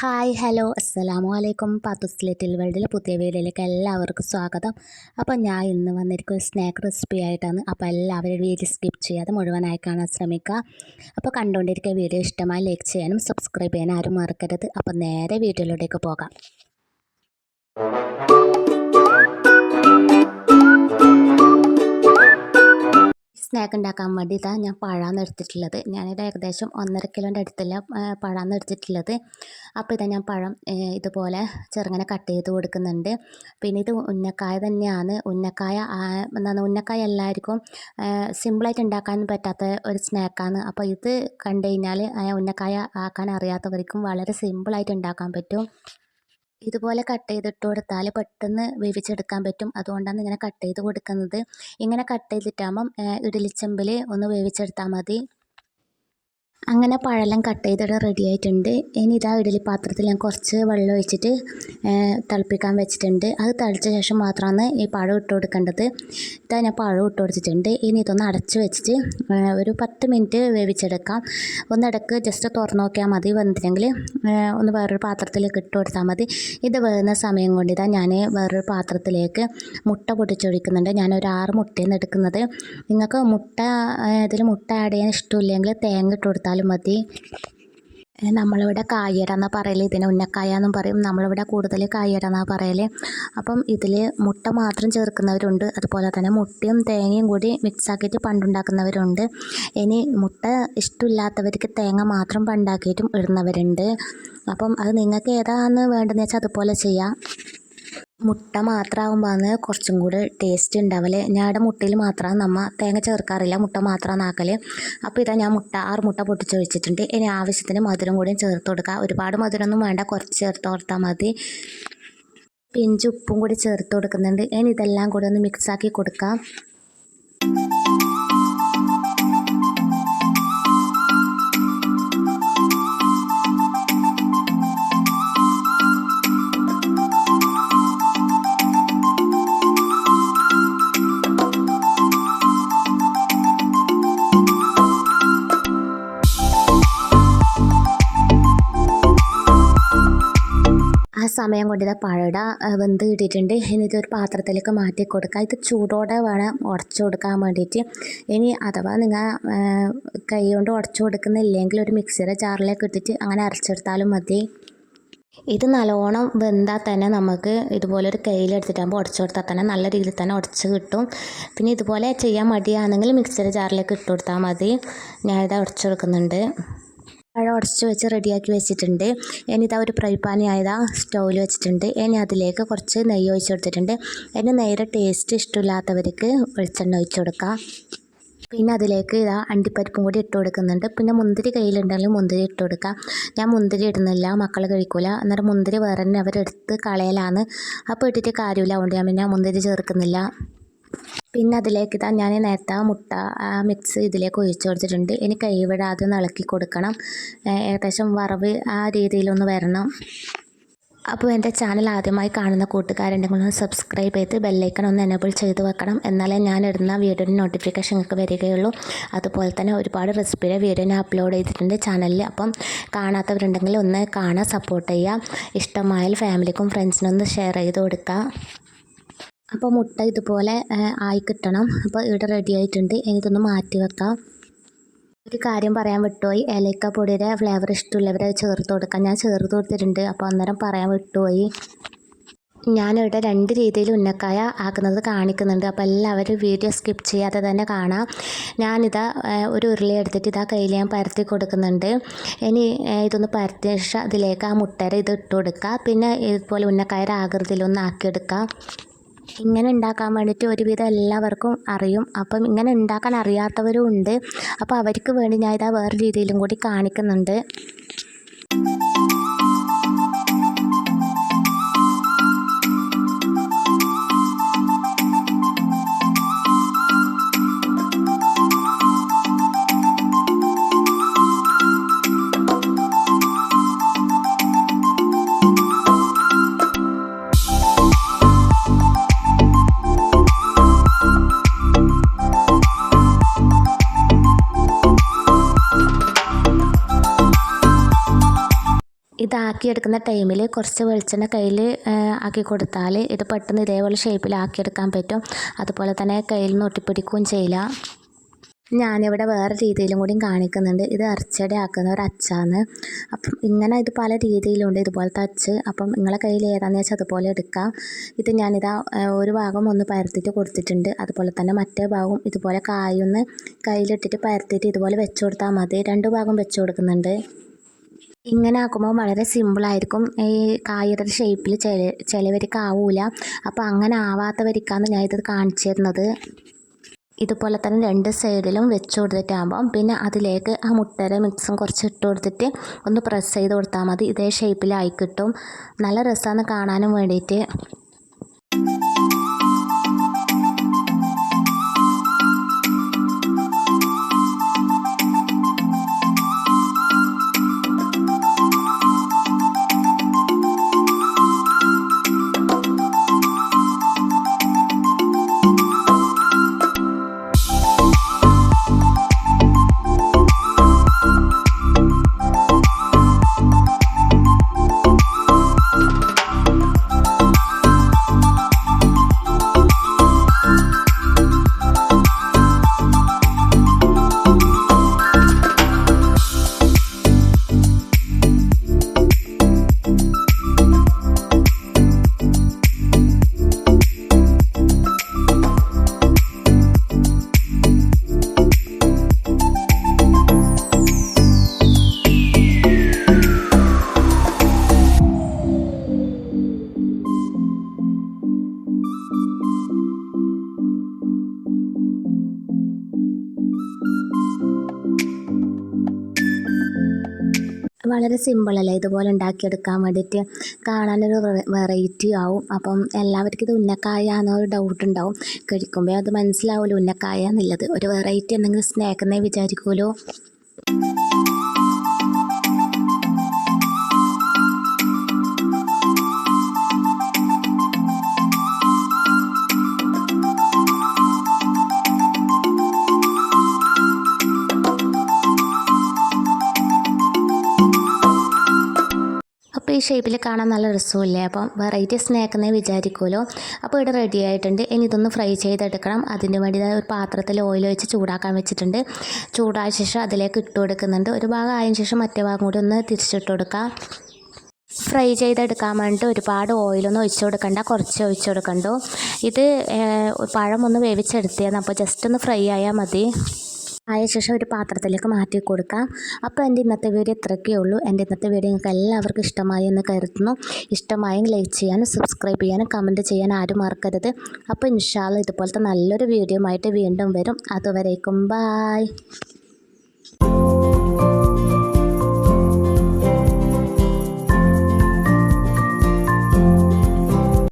Hi hello. അസ്സലാമു അലൈക്കും പാത്തുസ് little വേൾഡിലെ പുതിയ വീഡിയോയിലേക്ക് എല്ലാവർക്കും സ്വാഗതം. അപ്പോൾ ഞാൻ ഇന്ന് വന്നിരിക്കും ഒരു സ്നാക്ക് റെസിപ്പി ആയിട്ടാണ്. അപ്പോൾ എല്ലാവരും വീഡിയോ സ്കിപ്പ് ചെയ്യാതെ മുഴുവനായി കാണാൻ ശ്രമിക്കുക. അപ്പോൾ കണ്ടുകൊണ്ടിരിക്കുക വീഡിയോ ഇഷ്ടമായി ലൈക്ക് ചെയ്യാനും സബ്സ്ക്രൈബ് ചെയ്യാനും ആരും മറക്കരുത്. അപ്പോൾ നേരെ വീഡിയോയിലോട്ടേക്ക് പോകാം. സ്നാക്ക് ഉണ്ടാക്കാൻ വേണ്ടി ഇതാ ഞാൻ പഴമാണ് എടുത്തിട്ടുള്ളത്. ഞാനിത് ഏകദേശം ഒന്നര കിലോന്റെ അടുത്തുള്ള പഴമാണ് എടുത്തിട്ടുള്ളത്. അപ്പോൾ ഇതാ ഞാൻ പഴം ഇതുപോലെ ചെറുങ്ങനെ കട്ട് ചെയ്ത് കൊടുക്കുന്നുണ്ട്. പിന്നെ ഇത് ഉന്നക്കായ തന്നെയാണ്. ഉന്നക്കായ എന്താണ് ഉന്നക്കായ എല്ലാവർക്കും സിമ്പിളായിട്ട് ഉണ്ടാക്കാൻ പറ്റാത്ത ഒരു സ്നാക്കാണ് അപ്പോൾ ഇത് കണ്ടു കഴിഞ്ഞാൽ ഉന്നക്കായ ആക്കാൻ അറിയാത്തവർക്കും വളരെ സിമ്പിളായിട്ട് ഉണ്ടാക്കാൻ പറ്റും. ഇതുപോലെ കട്ട് ചെയ്തിട്ട് കൊടുത്താൽ പെട്ടെന്ന് വേവിച്ചെടുക്കാൻ പറ്റും. അതുകൊണ്ടാണ് ഇങ്ങനെ കട്ട് ചെയ്ത് കൊടുക്കുന്നത്. ഇങ്ങനെ കട്ട് ചെയ്തിട്ടാകുമ്പം ഇഡലിച്ചെമ്പിൽ ഒന്ന് വേവിച്ചെടുത്താൽ മതി. അങ്ങനെ പഴമെല്ലാം കട്ട് ചെയ്തിട്ട് റെഡി ആയിട്ടുണ്ട്. ഇനി ഇതാ ഇഡലി പാത്രത്തിൽ ഞാൻ കുറച്ച് വെള്ളം ഒഴിച്ചിട്ട് തിളപ്പിക്കാൻ വെച്ചിട്ടുണ്ട്. അത് തിളച്ച ശേഷം മാത്രമാണ് ഈ പഴം ഇട്ട് കൊടുക്കേണ്ടത്. ഇതാ ഞാൻ പഴം ഇട്ട് കൊടുത്തിട്ടുണ്ട്. ഇനി ഇതൊന്ന് അടച്ച് വെച്ചിട്ട് ഒരു പത്ത് മിനിറ്റ് വേവിച്ചെടുക്കാം. ഒന്നിടക്ക് ജസ്റ്റ് തുറന്നു നോക്കിയാൽ മതി. വന്നിട്ടില്ലെങ്കിൽ ഒന്ന് വേറൊരു പാത്രത്തിലേക്ക് ഇട്ട് കൊടുത്താൽ മതി. ഇത് വേകുന്ന സമയം കൊണ്ട് ഇതാ ഞാൻ വേറൊരു പാത്രത്തിലേക്ക് മുട്ട പൊട്ടിച്ചൊഴിക്കുന്നുണ്ട്. ഞാനൊരു ആറ് മുട്ടയാണ് എടുക്കുന്നത്. നിങ്ങൾക്ക് മുട്ട ഇതിൽ മുട്ട ആഡ് ചെയ്യാൻ ഇഷ്ടമില്ലെങ്കിൽ തേങ്ങ ഇട്ട് കൊടുത്താലും മതി. നമ്മളിവിടെ കായര എന്നാ പറയൽ ഇതിന് ഉന്നക്കായ എന്നും പറയും. നമ്മളിവിടെ കൂടുതൽ കായര എന്നാ പറയൽ അപ്പം ഇതിൽ മുട്ട മാത്രം ചേർക്കുന്നവരുണ്ട്. അതുപോലെ തന്നെ മുട്ടയും തേങ്ങയും കൂടി മിക്സാക്കിയിട്ട് പണ്ടുണ്ടാക്കുന്നവരുണ്ട്. ഇനി മുട്ട ഇഷ്ടമില്ലാത്തവർക്ക് തേങ്ങ മാത്രം പണ്ടാക്കിയിട്ടും ഇടുന്നവരുണ്ട്. അപ്പം അത് നിങ്ങൾക്ക് ഏതാണെന്ന് വേണ്ടതെന്ന് വെച്ചാൽ അതുപോലെ ചെയ്യാം. മുട്ട മാത്രമാകുമ്പോഴാണ് കുറച്ചും കൂടി ടേസ്റ്റ് ഉണ്ടാവൽ ഞാടെ മുട്ടയിൽ മാത്രമാണ് നമ്മ തേങ്ങ ചേർക്കാറില്ല മുട്ട മാത്രമാണ് ആക്കൽ അപ്പോൾ ഇതാ ഞാൻ മുട്ട ആറ് മുട്ട പൊട്ടിച്ച് വെച്ചിട്ടുണ്ട് ഇനി ആവശ്യത്തിന് മധുരം കൂടിയും ചേർത്ത് കൊടുക്കുക ഒരുപാട് മധുരമൊന്നും വേണ്ട കുറച്ച് ചേർത്ത് കൊടുത്താൽ മതി. പിഞ്ചുപ്പും കൂടി ചേർത്ത് കൊടുക്കുന്നുണ്ട്. ഇനി ഇതെല്ലാം കൂടി ഒന്ന് മിക്സാക്കി കൊടുക്കാം. സമയം കൊണ്ട് ഇത് പഴട വെന്ത് കിട്ടിയിട്ടുണ്ട്. ഇനി ഇതൊരു പാത്രത്തിലേക്ക് മാറ്റി കൊടുക്കുക ഇത് ചൂടോടെ വേണം ഉടച്ചു കൊടുക്കാൻ വേണ്ടിയിട്ട്. ഇനി അഥവാ നിങ്ങൾ കൈ കൊണ്ട് ഉടച്ചു കൊടുക്കുന്നില്ലെങ്കിൽ ഒരു മിക്സിയുടെ ജാറിലേക്ക് ഇട്ടിട്ട് അങ്ങനെ അരച്ചെടുത്താലും മതി. ഇത് നല്ലോണം വെന്താൽ തന്നെ നമുക്ക് ഇതുപോലെ ഒരു കയ്യിലെടുത്തിട്ടാകുമ്പോൾ ഉടച്ചു കൊടുത്താൽ തന്നെ നല്ല രീതിയിൽ തന്നെ ഉടച്ച് കിട്ടും. പിന്നെ ഇതുപോലെ ചെയ്യാൻ മടിയാണെങ്കിൽ മിക്സിയുടെ ജാറിലേക്ക് ഇട്ട് കൊടുത്താൽ മതി. ഞാനിത് ഉടച്ചു കൊടുക്കുന്നുണ്ട്. പഴം ഉടച്ച് വെച്ച് റെഡിയാക്കി വെച്ചിട്ടുണ്ട്. ഇനി ഇതാ ഒരു ഫ്രൈ പാൻ ആയതാ സ്റ്റൗവിൽ വെച്ചിട്ടുണ്ട്. ഇനി അതിലേക്ക് കുറച്ച് നെയ്യ് ഒഴിച്ച് കൊടുത്തിട്ടുണ്ട്. ഇനി നേരെ ടേസ്റ്റ് ഇഷ്ടമില്ലാത്തവർക്ക് വെളിച്ചെണ്ണ ഒഴിച്ച് കൊടുക്കാം. പിന്നെ അതിലേക്ക് ഇതാ അണ്ടിപ്പരിപ്പും കൂടി ഇട്ട് കൊടുക്കുന്നുണ്ട്. പിന്നെ മുന്തിരി കയ്യിലുണ്ടെങ്കിൽ മുന്തിരി ഇട്ട് കൊടുക്കാം. ഞാൻ മുന്തിരി ഇടുന്നില്ല മക്കൾ കഴിക്കൂല. അന്നേരം മുന്തിരി വേറെ തന്നെ അവരെടുത്ത് കളയലാണ്. അപ്പോൾ ഇട്ടിട്ട് കാര്യമില്ല. അതുകൊണ്ട് ഞാൻ പിന്നെ മുന്തിരി ചേർക്കുന്നില്ല. പിന്നെ അതിലേക്ക് ഇതാ ഞാൻ നേരത്തെ ആ മുട്ട ആ മിക്സ് ഇതിലേക്ക് ഒഴിച്ചു കൊടുത്തിട്ടുണ്ട്. ഇനി കൈവിടാതെ ഇളക്കി കൊടുക്കണം. ഏകദേശം വറവ് ആ രീതിയിലൊന്ന് വരണം. അപ്പോൾ എന്റെ ചാനൽ ആദ്യമായി കാണുന്ന കൂട്ടുകാരുണ്ടെങ്കിൽ ഒന്ന് സബ്സ്ക്രൈബ് ചെയ്ത് ബെല്ലൈക്കൺ ഒന്ന് എനേബിൾ ചെയ്ത് വെക്കണം. എന്നാലേ ഞാൻ ഇടുന്ന വീഡിയോയുടെ നോട്ടിഫിക്കേഷൻ നിങ്ങൾക്ക് വരികയുള്ളൂ. അതുപോലെ തന്നെ ഒരുപാട് റെസിപ്പിയുടെ വീഡിയോ ഞാൻ അപ്ലോഡ് ചെയ്തിട്ടുണ്ട് ചാനലിൽ. അപ്പം കാണാത്തവരുണ്ടെങ്കിൽ ഒന്ന് കാണാൻ സപ്പോർട്ട് ചെയ്യുക. ഇഷ്ടമായാൽ ഫാമിലിക്കും ഫ്രണ്ട്സിനും ഒന്ന് ഷെയർ ചെയ്ത് കൊടുക്കുക. അപ്പോൾ മുട്ട ഇതുപോലെ ആയി കിട്ടണം. അപ്പോൾ ഇവിടെ റെഡി ആയിട്ടുണ്ട്. ഇതൊന്ന് മാറ്റി വെക്കാം. ഒരു കാര്യം പറയാൻ വിട്ടുപോയി. ഏലക്ക പൊടിയുടെ ഫ്ലേവർ ഇഷ്ടമുള്ളവരെ ചേർത്ത് കൊടുക്കാം. ഞാൻ ചേർത്ത് കൊടുത്തിട്ടുണ്ട്. അപ്പോൾ അന്നേരം പറയാൻ വിട്ടുപോയി. ഞാനിവിടെ രണ്ട് രീതിയിൽ ഉന്നക്കായ ആക്കുന്നത് കാണിക്കുന്നുണ്ട്. അപ്പോൾ എല്ലാവരും വീഡിയോ സ്കിപ്പ് ചെയ്യാതെ തന്നെ കാണാം. ഞാനിതാ ഒരു ഉരുളി എടുത്തിട്ട് ഇതാ കയ്യിൽ ഞാൻ പരത്തി കൊടുക്കുന്നുണ്ട്. ഇനി ഇതൊന്ന് പരത്തിയ അതിലേക്ക് ആ മുട്ടര ഇത് ഇട്ട് കൊടുക്കുക പിന്നെ ഇതുപോലെ ഉന്നക്കായ ആകൃതിയിലൊന്ന് ആക്കിയെടുക്കാം. ഇങ്ങനെ ഉണ്ടാക്കാൻ വേണ്ടിയിട്ട് ഒരുവിധം എല്ലാവർക്കും അറിയും. അപ്പം ഇങ്ങനെ ഉണ്ടാക്കാൻ അറിയാത്തവരും ഉണ്ട്. അപ്പോൾ അവർക്ക് വേണ്ടി ഞാൻ ഇതാ വേറെ രീതിയിലും കൂടി കാണിക്കുന്നുണ്ട്. ആക്കിയെടുക്കുന്ന ടൈമിൽ കുറച്ച് വെളിച്ചെണ്ണ കയ്യിൽ ആക്കി കൊടുത്താൽ ഇത് പെട്ടെന്ന് ഇതേപോലെ ഷേപ്പിൽ ആക്കിയെടുക്കാൻ പറ്റും. അതുപോലെ തന്നെ കയ്യിൽ നിന്ന് ഒട്ടിപ്പിടിക്കുകയും ചെയ്യില്ല. ഞാനിവിടെ വേറെ രീതിയിലും കൂടി കാണിക്കുന്നുണ്ട്. ഇത് ഇറച്ചിയുടെ ആക്കുന്ന ഒരു അച്ചാന്ന്. അപ്പം ഇങ്ങനെ ഇത് പല രീതിയിലുണ്ട്. ഇതുപോലത്തെ അച്ച്. അപ്പം നിങ്ങളെ കയ്യിൽ ഏതാണെന്ന് വെച്ചാൽ അതുപോലെ എടുക്കാം. ഇത് ഞാനിതാ ഒരു ഭാഗം ഒന്ന് പരത്തിട്ട് കൊടുത്തിട്ടുണ്ട്. അതുപോലെ തന്നെ മറ്റേ ഭാഗം ഇതുപോലെ കായൊന്ന് കയ്യിലിട്ടിട്ട് പരത്തിയിട്ട് ഇതുപോലെ വെച്ച് കൊടുത്താൽ മതി. രണ്ട് ഭാഗം വെച്ച് കൊടുക്കുന്നുണ്ട്. ഇങ്ങനെ ആക്കുമ്പോൾ വളരെ സിമ്പിളായിരിക്കും. ഈ കായുടെ ഷേപ്പിൽ ചില ചിലവർക്ക് ആവൂല അപ്പോൾ അങ്ങനെ ആവാത്തവർക്കാണ് ഞാൻ ഇത് കാണിച്ചു തരുന്നത്. ഇതുപോലെ തന്നെ രണ്ട് സൈഡിലും വെച്ച് കൊടുത്തിട്ടാകുമ്പം പിന്നെ അതിലേക്ക് ആ മുട്ടയുടെ മിക്സും കുറച്ച് ഇട്ട് കൊടുത്തിട്ട് ഒന്ന് പ്രസ് ചെയ്ത് കൊടുത്താൽ മതി. ഇതേ ഷേപ്പിലായി കിട്ടും. നല്ല രസമാണ് കാണാനും വേണ്ടിയിട്ട്. വളരെ സിമ്പിളല്ലേ ഇതുപോലെ ഉണ്ടാക്കിയെടുക്കാൻ വേണ്ടിയിട്ട് കാണാനൊരു വെറൈറ്റി ആവും. അപ്പം എല്ലാവർക്കും ഇത് ഉന്നക്കായ എന്നൊരു ഡൗട്ട് ഉണ്ടാവും. കഴിക്കുമ്പോൾ അത് മനസ്സിലാവില്ല ഉന്നക്കായ എന്നുള്ളത്. ഒരു വെറൈറ്റി എന്തെങ്കിലും സ്നാക്ക് എന്നേ വിചാരിക്കുമല്ലോ ഷേപ്പിൽ കാണാൻ നല്ല രസമില്ലേ അപ്പം വെറൈറ്റി സ്നാക്ക് എന്നേ വിചാരിക്കുമല്ലോ അപ്പോൾ ഇവിടെ റെഡി ആയിട്ടുണ്ട്. ഇനി ഇതൊന്ന് ഫ്രൈ ചെയ്തെടുക്കണം. അതിന് വേണ്ടി ഒരു പാത്രത്തിൽ ഓയിൽ വെച്ച് ചൂടാക്കാൻ വെച്ചിട്ടുണ്ട്. ചൂടായ ശേഷം അതിലേക്ക് ഇട്ട് കൊടുക്കുന്നുണ്ട്. ഒരു ഭാഗം ആയതിനു ശേഷം മറ്റേ ഭാഗം കൂടി ഒന്ന് തിരിച്ചിട്ട് കൊടുക്കാം. ഫ്രൈ ചെയ്തെടുക്കാൻ വേണ്ടിയിട്ട് ഒരുപാട് ഓയിലൊന്നും ഒഴിച്ചു കൊടുക്കണ്ട. കുറച്ച് ഒഴിച്ചു കൊടുക്കണ്ടു? ഇത് പഴം ഒന്ന് വേവിച്ചെടുത്തിയാണ് അപ്പോൾ ജസ്റ്റ് ഒന്ന് ഫ്രൈ ആയാൽ മതി. ആയ ശേഷം ഒരു പാത്രത്തിലേക്ക് മാറ്റി കൊടുക്കാം. അപ്പോൾ എന്റെ ഇന്നത്തെ വീഡിയോ ഇത്രയൊക്കെ ഉള്ളൂ. എന്റെ ഇന്നത്തെ വീഡിയോ നിങ്ങൾക്ക് എല്ലാവർക്കും ഇഷ്ടമായി എന്ന് കരുതുന്നു. ഇഷ്ടമായെങ്കിൽ ലൈക്ക് ചെയ്യാനും സബ്സ്ക്രൈബ് ചെയ്യാനും കമന്റ് ചെയ്യാനും ആരും മറക്കരുത്. അപ്പോൾ ഇൻഷാല്ല ഇതുപോലത്തെ നല്ലൊരു വീഡിയോ ആയിട്ട് വീണ്ടും വരും. അതുവരേക്കും ബായ്